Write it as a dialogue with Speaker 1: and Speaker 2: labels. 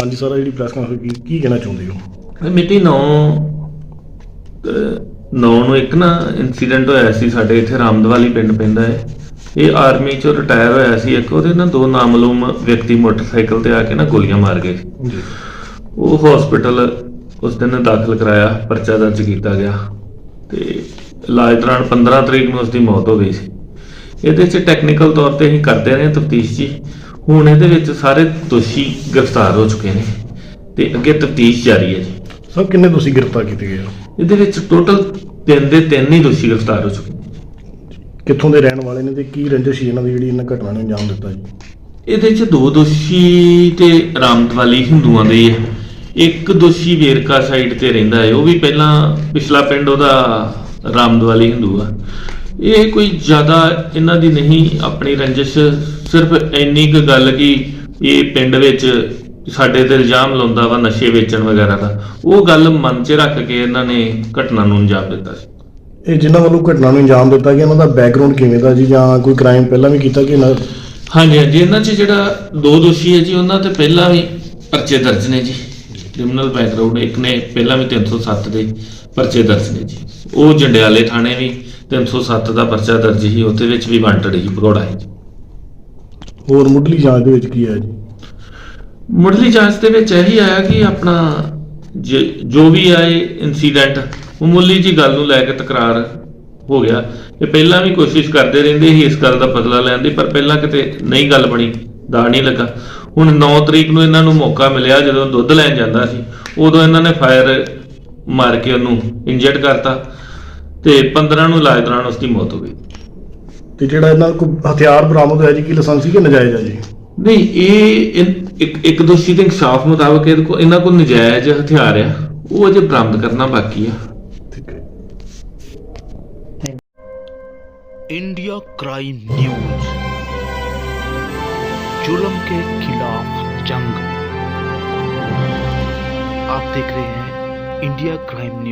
Speaker 1: ਹਾਂਜੀ ਸਰ ਜਿਹੜੀ press conference ਕੀ ਕੀ ਕਹਿਣਾ ਚਾਹੁੰਦੇ ਹੋ?
Speaker 2: ਮਿਤੀ 9 9 ਨੂੰ ਇੱਕ ਨਾ ਇਨਸੀਡੈਂਟ ਹੋਇਆ ਸੀ ਸਾਡੇ ਇੱਥੇ ਰਾਮਦਵਾਲੀ ਪਿੰਡ ਪੈਂਦਾ ਹੈ। ਇਹ ਆਰਮੀ ਚੋਂ ਰਿਟਾਇਰ ਹੋਇਆ ਸੀ ਇੱਕ ਉਹਦੇ ਨਾ ਦੋ ਨਾਮਲੂਮ ਵਿਅਕਤੀ ਮੋਟਰਸਾਈਕਲ ਤੇ ਆ ਕੇ ਨਾ ਗੋਲੀਆਂ ਮਾਰ ਗਏ।
Speaker 1: ਜੀ।
Speaker 2: ਉਹ ਹਸਪੀਟਲ ਉਸ ਦਿਨ ਦਾਖਲ ਕਰਾਇਆ ਪਰਚਾ ਦਰਜ ਕੀਤਾ ਗਿਆ। ਤੇ ਇਲਾਜ ਦੌਰਾਨ 15 ਤਰੀਕ ਨੂੰ ਉਸ ਦੀ ਮੌਤ ਹੋ ਗਈ ਸੀ। ਇਹਦੇ 'ਚ ਟੈਕਨੀਕਲ ਤੌਰ ਤੇ ਅਸੀਂ ਕਰਦੇ ਰਹੇ ਤਫਤੀਸ਼ ਜੀ। ਹੁਣ ਇਹਦੇ ਵਿੱਚ ਸਾਰੇ ਦੋਸ਼ੀ ਗ੍ਰਿਫਤਾਰ ਹੋ ਚੁੱਕੇ ਨੇ ਤੇ ਅੱਗੇ ਤਫਤੀਸ਼ ਜਾਰੀ ਹੈ ਜੀ।
Speaker 1: ਸਰ ਕਿੰਨੇ ਤੁਸੀਂ ਗ੍ਰਿਫਤਾਰ ਕੀਤੇ ਗਏ ਹੋ
Speaker 2: ਇਹਦੇ ਵਿੱਚ ਟੋਟਲ ਤਿੰਨ ਦੇ ਤਿੰਨ ਹੀ ਦੋਸ਼ੀ ਗ੍ਰਿਫਤਾਰ ਹੋ ਚੁੱਕੇ ਨੇ।
Speaker 1: ਕਿੱਥੋਂ ਦੇ ਰਹਿਣ ਵਾਲੇ ਨੇ ਤੇ ਕੀ ਰੰਜਿਸ਼ ਸੀ ਇਹਨਾਂ ਦੀ ਜਿਹੜੀ ਇਹਨਾਂ ਘਟਨਾ ਨੂੰ ਅੰਜਾਮ ਦਿੱਤਾ ਜੀ?
Speaker 2: ਇਹਦੇ 'ਚ ਦੋ ਦੋਸ਼ੀ ਤੇ ਰਾਮਦਵਾਲੀ ਹਿੰਦੂਆਂ ਦੇ ਹੀ। ਹੈ ਇੱਕ ਦੋਸ਼ੀ ਵੇਰਕਾ ਸਾਈਡ ਤੇ ਰਹਿੰਦਾ ਹੈ ਉਹ ਵੀ ਪਹਿਲਾਂ ਪਿਛਲਾ ਪਿੰਡ ਉਹਦਾ ਰਾਮਦਵਾਲੀ ਹਿੰਦੂ ਆ। ਇਹ ਕੋਈ ਜ਼ਿਆਦਾ ਇਹਨਾਂ ਦੀ ਨਹੀਂ ਆਪਣੀ ਰੰਜਿਸ਼ ਸਿਰਫ ਇੰਨੀ ਕੁ ਗੱਲ ਕਿ ਇਹ ਪਿੰਡ ਵਿੱਚ ਸਾਡੇ ਤੇ ਇਲਜ਼ਾਮ ਲਾਉਂਦਾ ਵਾ ਨਸ਼ੇ ਵੇਚਣ ਵਗੈਰਾ ਦਾ। ਉਹ ਗੱਲ ਮਨ 'ਚ ਰੱਖ ਕੇ ਇਹਨਾਂ ਨੇ ਘਟਨਾ ਨੂੰ ਅੰਜਾਮ ਦਿੱਤਾ ਸੀ।
Speaker 1: ਇਹ ਜਿਨ੍ਹਾਂ ਵੱਲੋਂ ਘਟਨਾ ਨੂੰ ਅੰਜਾਮ ਦਿੱਤਾ ਗਿਆ ਇਹਨਾਂ ਦਾ ਬੈਕਗ੍ਰਾਉਂਡ ਕਿਵੇਂ ਦਾ ਜੀ ਜਾਂ ਕੋਈ ਕ੍ਰਾਈਮ ਪਹਿਲਾਂ ਵੀ ਕੀਤਾ ਕਿ ਨਾ
Speaker 2: ਹਾਂਜੀ ਹਾਂਜੀ ਇਹਨਾਂ 'ਚ ਜਿਹੜਾ ਦੋ ਦੋਸ਼ੀ ਹੈ ਜੀ ਉਹਨਾਂ ਤੇ ਪਹਿਲਾਂ ਵੀ ਪਰਚੇ ਦਰਜ ਨੇ ਜੀ। ਕ੍ਰਿਮੀਨਲ ਬੈਕਗ੍ਰਾਉਂਡ ਇੱਕ ਨੇ ਪਹਿਲਾਂ ਵੀ 307 ਦੇ ਪਰਚੇ ਦਰਜ ਨੇ ਜੀ। ਉਹ ਜੰਡਿਆਲੇ ਥਾਣੇ ਵੀ 307 ਦਾ ਪਰਚਾ ਦਰਜ ਸੀ ਉਹਦੇ ਵਿੱਚ ਵੀ ਵਾਂਟਡ ਜੀ ਭਗੌੜਾ ਹੈ
Speaker 1: ਹੋਰ ਮੁੱਢਲੀ ਜਾਂਚ ਦੇ ਵਿੱਚ ਕੀ ਹੈ ਜੀ?
Speaker 2: ਮੁੱਢਲੀ ਜਾਂਚ ਦੇ ਵਿੱਚ ਇਹੀ ਆਇਆ ਕਿ ਆਪਣਾ ਜ- ਜੋ ਵੀ ਆਏ ਇਨਸੀਡੈਂਟ ਮਾਮੂਲੀ ਜੀ ਗੱਲ ਨੂੰ ਲੈ ਕੇ ਤਕਰਾਰ ਹੋ ਗਿਆ। ਇਹ ਪਹਿਲਾਂ ਵੀ ਕੋਸ਼ਿਸ਼ ਕਰਦੇ ਰਹਿੰਦੇ ਸੀ ਇਸ ਗੱਲ ਦਾ ਬਦਲਾ ਲੈਣ ਦੀ ਪਰ ਪਹਿਲਾਂ ਕਿਤੇ ਨਹੀਂ ਗੱਲ ਬਣੀ ਦਾ ਨਹੀਂ ਲੱਗਾ। ਹੁਣ 9 ਤਰੀਕ ਨੂੰ ਇਹਨਾਂ ਨੂੰ ਮੌਕਾ ਮਿਲਿਆ ਜਦੋਂ ਦੁੱਧ ਲੈਣ ਜਾਂਦਾ ਸੀ ਉਦੋਂ ਇਹਨਾਂ ਨੇ ਫਾਇਰ ਮਾਰ ਕੇ ਉਹਨੂੰ ਇੰਜਰਡ ਕਰਤਾ। ਤੇ 15 ਨੂੰ ਇਲਾਜ ਦੌਰਾਨ ਉਸ ਦੀ ਮੌਤ ਹੋ ਗਈ
Speaker 1: ਤੇ ਜਿਹੜਾ ਇਹਨਾਂ ਕੋਲ ਹਥਿਆਰ ਬਰਾਮਦ ਹੋਇਆ ਜੀ ਕੀ ਲਾਇਸੈਂਸੀ ਕਿ ਨਜਾਇਜ਼ ਹੈ ਜੀ
Speaker 2: ਨਹੀਂ ਇਹ ਇਨ- ਇੱਕ ਇੱਕ ਦੋਸ਼ੀ ਦੇ ਇਨਸਾਫ ਮੁਤਾਬਕ ਇਹਦੇ ਕੋਲ ਇਹਨਾਂ ਕੋਲ ਨਜਾਇਜ਼ ਹਥਿਆਰ ਆ ਉਹ ਅਜੇ ਬਰਾਮਦ ਕਰਨਾ ਬਾਕੀ ਆ
Speaker 1: ਠੀਕ ਹੈ
Speaker 3: इंडिया क्राइम न्यूज जुल्म के खिलाफ जंग आप देख रहे हैं इंडिया क्राइम न्यूज